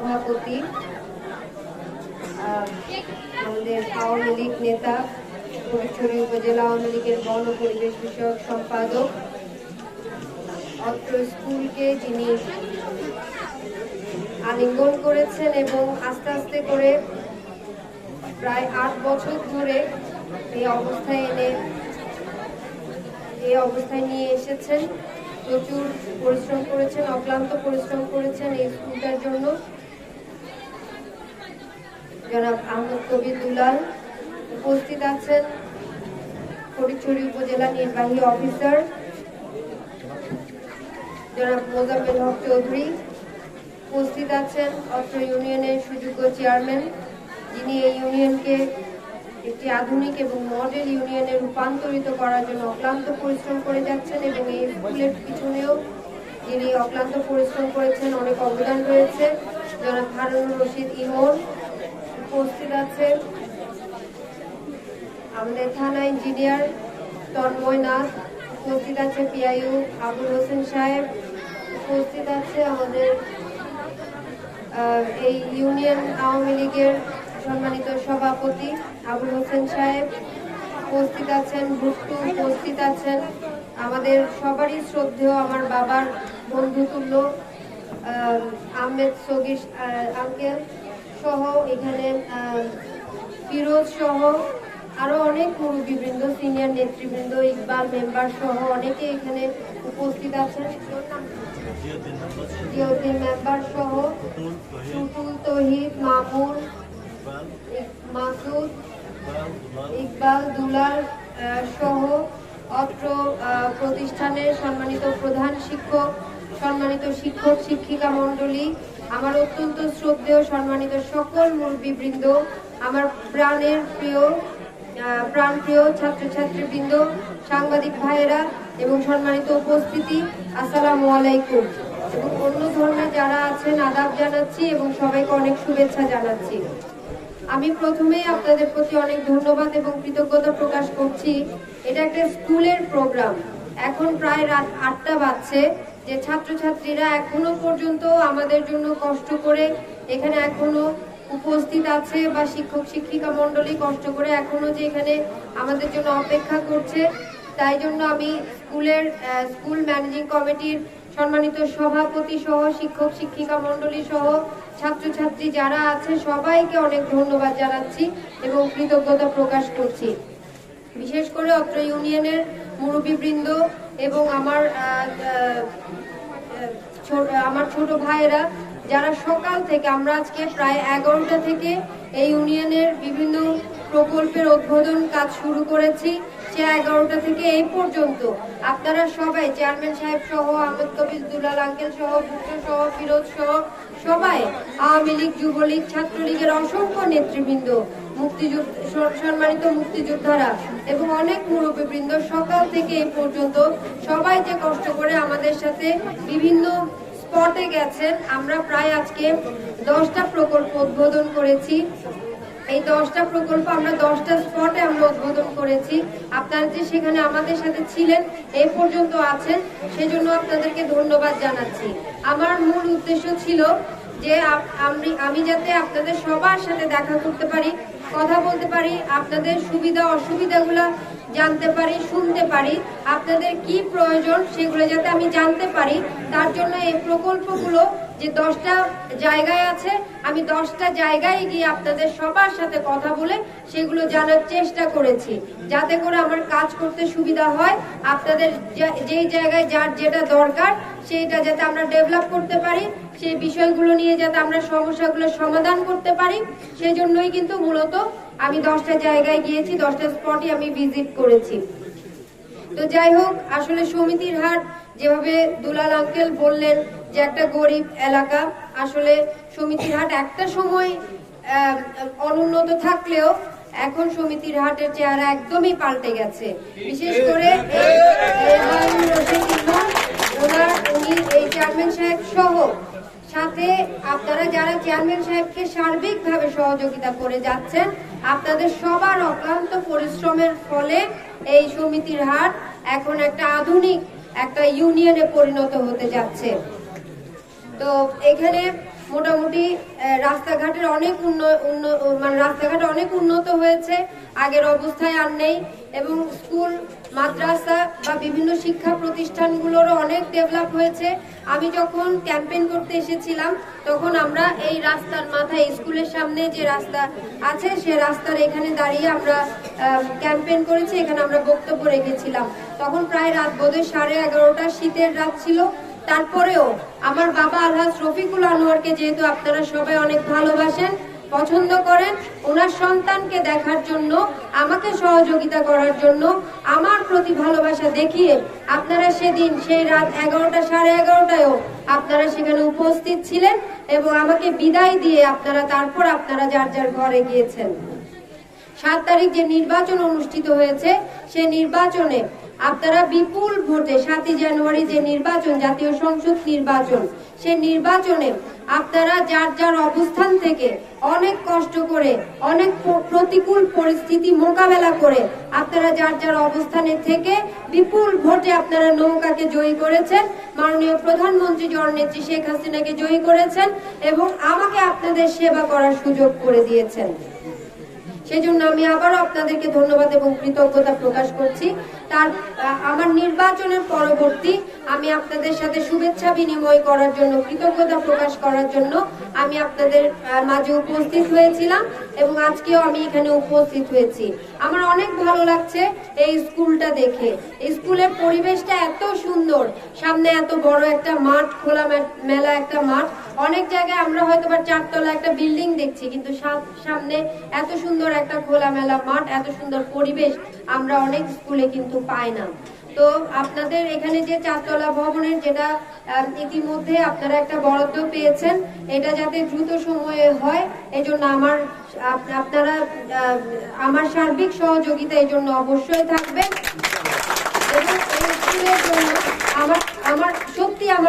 সভাপতি আমাদের আওয়ামী লীগ নেতা ফটিকছড়ি উপজেলা আওয়ামী লীগের ও পরিবেশ বিষয়ক সম্পাদক, অত্র স্কুলকে যিনি আলিঙ্গন করেছেন এবং আস্তে আস্তে করে প্রায় আট বছর ধরে এই অবস্থায় এনে, এই অবস্থায় নিয়ে এসেছেন। প্রচুর পরিশ্রম করেছেন, অক্লান্ত পরিশ্রম করেছেন এই স্কুলটার জন্য। জনাব আহমদ কবির দুলাল উপস্থিত আছেন, ফটিকছড়ি উপজেলা নির্বাহী অফিসার, জনাব মোজাম্মেল হক চৌধুরী উপস্থিত আছেন, অত্র ইউনিয়নের সুযোগ্য চেয়ারম্যান, যিনি এই ইউনিয়নকে একটি আধুনিক এবং মডেল ইউনিয়নে রূপান্তরিত করার জন্য অক্লান্ত পরিশ্রম করে যাচ্ছেন এবং এই স্কুলের পিছনেও যিনি অক্লান্ত পরিশ্রম করেছেন, অনেক অবদান রয়েছে। জনাব হারুনুর রশিদ ইমন উপস্থিত আছেন আমাদের থানা ইঞ্জিনিয়ার তন্ময় নাথ উপস্থিত আছে পিআইউ আবুল হোসেন সাহেব উপস্থিত আছে আমাদের এই ইউনিয়ন আওয়ামী লীগের সম্মানিত সভাপতি আবুল হোসেন সাহেব উপস্থিত আছেন ভুট্টু উপস্থিত আছেন। আমাদের সবারই শ্রদ্ধেয় আমার বাবার বন্ধুতুল্য আহ, আহমেদ সগির আঙ্কেল সহ এখানে ফিরোজ সহ আরও অনেক মুরব্বীবৃন্দ সিনিয়র নেতৃবৃন্দ, ইকবাল মেম্বার সহ অনেকে এখানে উপস্থিত আছেন। মেম্বার সহ তহিদ, মামুন, মাসুদ, ইকবাল দুলাল সহ অত্র প্রতিষ্ঠানের সম্মানিত প্রধান শিক্ষক, সম্মানিত শিক্ষক, শিক্ষিকা মণ্ডলী আমার অত্যন্ত শ্রদ্ধেয় সম্মানিত সকল মুরব্বীবৃন্দ আমার প্রাণের প্রিয় আহ, প্রাণপ্রিয় ছাত্রছাত্রীবৃন্দ সাংবাদিক ভাইয়েরা এবং সম্মানিত উপস্থিতি আসসালামু আলাইকুম। এবং অন্য ধর্মের যারা আছেন আদাব জানাচ্ছি এবং সবাইকে অনেক শুভেচ্ছা জানাচ্ছি। আমি প্রথমেই আপনাদের প্রতি অনেক ধন্যবাদ এবং কৃতজ্ঞতা প্রকাশ করছি। এটা একটা স্কুলের প্রোগ্রাম। এখন প্রায় রাত আটটা বাজছে। যে ছাত্রছাত্রীরা এখনও পর্যন্ত আমাদের জন্য কষ্ট করে এখানে এখনও উপস্থিত আছে বা শিক্ষক শিক্ষিকা মন্ডলী কষ্ট করে এখনও যে এখানে আমাদের জন্য অপেক্ষা করছে, তাই জন্য আমি স্কুলের স্কুল ম্যানেজিং কমিটির সম্মানিত সভাপতি সহ, শিক্ষক শিক্ষিকা মন্ডলী সহ, ছাত্রছাত্রী যারা আছে সবাইকে অনেক ধন্যবাদ জানাচ্ছি এবং কৃতজ্ঞতা প্রকাশ করছি। বিশেষ করে অত্র ইউনিয়নের মুরব্বীবৃন্দ এবং আমার আমার ছোট ভাইয়েরা, যারা সকাল থেকে, আমরা আজকে প্রায় এগারোটা থেকে এই ইউনিয়নের বিভিন্ন প্রকল্পের উদ্বোধন কাজ শুরু করেছি। সে এগারোটা থেকে এই পর্যন্ত আপনারা সবাই, চেয়ারম্যান সাহেব সহ, আহমেদ কবির, দুলাল আঙ্কেল সহ ভুট্টো সহ, ফিরোজ সহ, সবাই আওয়ামী লীগ, যুবলীগ, ছাত্রলীগের অসংখ্য নেতৃবৃন্দ সম্মানিত মুক্তিযোদ্ধারা এবং অনেক মুরব্বীবৃন্দ, সকাল থেকে এই পর্যন্ত সবাই যে কষ্ট করে আমাদের সাথে বিভিন্ন স্পটে গেছেন, আমরা প্রায় আজকে দশটা প্রকল্প উদ্বোধন করেছি। এই দশটা প্রকল্প আমরা দশটা স্পটে আমরা উদ্বোধন করেছি। আপনারা যে সেখানে আমাদের সাথে ছিলেন এই পর্যন্ত আছেন, সেজন্য আপনাদেরকে ধন্যবাদ জানাচ্ছি। আমার মূল উদ্দেশ্য ছিল যে আমি যাতে আপনাদের সবার সাথে দেখা করতে পারি কথা বলতে পারি, আপনাদের সুবিধা, অসুবিধাগুলো জানতে পারি, শুনতে পারি, আপনাদের কি প্রয়োজন সেগুলো যাতে আমি জানতে পারি, তার জন্য এই প্রকল্পগুলো যে দশটা জায়গায় আছে, আমি দশটা জায়গায় গিয়ে আপনাদের সবার সাথে কথা বলে সেগুলো জানার চেষ্টা করেছি। যাতে করে আমার কাজ করতে সুবিধা হয়, আপনাদের যেই জায়গায় যার যেটা দরকার, সেইটা যাতে আমরা ডেভেলপ করতে পারি, সেই বিষয়গুলো নিয়ে যাতে আমরা সমস্যাগুলো সমাধান করতে পারি সেই জন্যই কিন্তু মূলত আমি দশটা জায়গায় গিয়েছি, দশটা স্পটই আমি ভিজিট করেছি। তো যাই হোক, আসলে সমিতির হাট, যেভাবে দুলাল আঙ্কেল বললেন যে একটা গরিব এলাকা, আসলে সমিতির হাট একটা সময় অনুন্নত থাকলেও এখন সমিতির হাটের চেহারা একদমই পাল্টে গেছে। বিশেষ করে ওনার এই চেয়ারম্যান সাহেব সহ। সাথে আপনারা যারা চেয়ারম্যান সাহেবকে সার্বিকভাবে সহযোগিতা করে যাচ্ছেন, আপনাদের সবার অক্লান্ত পরিশ্রমের ফলে এই সমিতির হাট এখন একটা আধুনিক, একটা ইউনিয়নে পরিণত হতে যাচ্ছে। তো এখানে মোটামুটি রাস্তাঘাটের অনেক মানে রাস্তাঘাট অনেক উন্নত হয়েছে, আগের অবস্থায় আর নেই, এবং স্কুল, মাদ্রাসা বা বিভিন্ন শিক্ষা প্রতিষ্ঠানগুলোরও অনেক ডেভেলপ হয়েছে। আমি যখন ক্যাম্পেইন করতে এসেছিলাম, তখন আমরা এই রাস্তার মাথায় স্কুলের সামনে যে রাস্তা আছে, সে রাস্তার এখানে দাঁড়িয়ে আমরা ক্যাম্পেইন করেছি, এখানে আমরা বক্তব্য রেখেছিলাম। তখন প্রায় রাত বোধহয় সাড়ে এগারোটা শীতের রাত ছিল তারপরেও আমার বাবা আলহাজ রফিকুল আনোয়ারকে যেহেতু আপনারা সবাই অনেক ভালোবাসেন, পছন্দ করেন, ওনার সন্তানকে দেখার জন্য, আমাকে সহযোগিতা করার জন্য, আমার প্রতি ভালোবাসা দেখিয়ে আপনারা সেদিন সেই রাত এগারোটা, সাড়ে এগারোটায়ও আপনারা সেখানে উপস্থিত ছিলেন এবং আমাকে বিদায় দিয়ে আপনারা তারপর আপনারা যার যার ঘরে গিয়েছেন। সাত তারিখ যে নির্বাচন অনুষ্ঠিত হয়েছে, সে নির্বাচনে আপনারা বিপুল ভোটে সাতই জানুয়ারি যে নির্বাচন, জাতীয় সংসদ নির্বাচন, সে নির্বাচনে আপনারা যার যার অবস্থান থেকে অনেক কষ্ট করে, অনেক প্রতিকূল পরিস্থিতি মোকাবেলা করে আপনারা যার যার অবস্থানে থেকে বিপুল ভোটে আপনারা নৌকাকে জয়ী করেছেন। মাননীয় প্রধানমন্ত্রী জননেত্রী শেখ হাসিনাকে জয়ী করেছেন এবং আমাকে আপনাদের সেবা করার সুযোগ করে দিয়েছেন। সেজন্য আমি আবারও আপনাদেরকে ধন্যবাদ এবং কৃতজ্ঞতা প্রকাশ করছি। তার আমার নির্বাচনের পরবর্তী আমি আপনাদের সাথে শুভেচ্ছা বিনিময় করার জন্য, কৃতজ্ঞতা প্রকাশ করার জন্য আমি আপনাদের মাঝে উপস্থিত হয়েছিলাম এবং আজকেও আমি এখানে উপস্থিত হয়েছি। আমার অনেক ভালো লাগছে এই স্কুলটা দেখে। স্কুলের পরিবেশটা এত সুন্দর। সামনে এত বড় একটা মাঠ, খোলা মেলা একটা মাঠ। অনেক জায়গায় আমরা হয়তো বা চারতলা একটা বিল্ডিং দেখছি, কিন্তু সামনে এত সুন্দর একটা খোলা মেলা মাঠ, এত সুন্দর পরিবেশ আমরা অনেক স্কুলে কিন্তু পাই না। তো আপনাদের এখানে যে চারতলা ভবনের যেটা ইতিমধ্যে আপনারা একটা বরাদ্দ পেয়েছেন, এটা যাতে দ্রুত সময়ে হয় এই জন্য আমার আপনারা আমার সার্বিক সহযোগিতা এই জন্য অবশ্যই থাকবে। আমার আমার, সত্যি আমার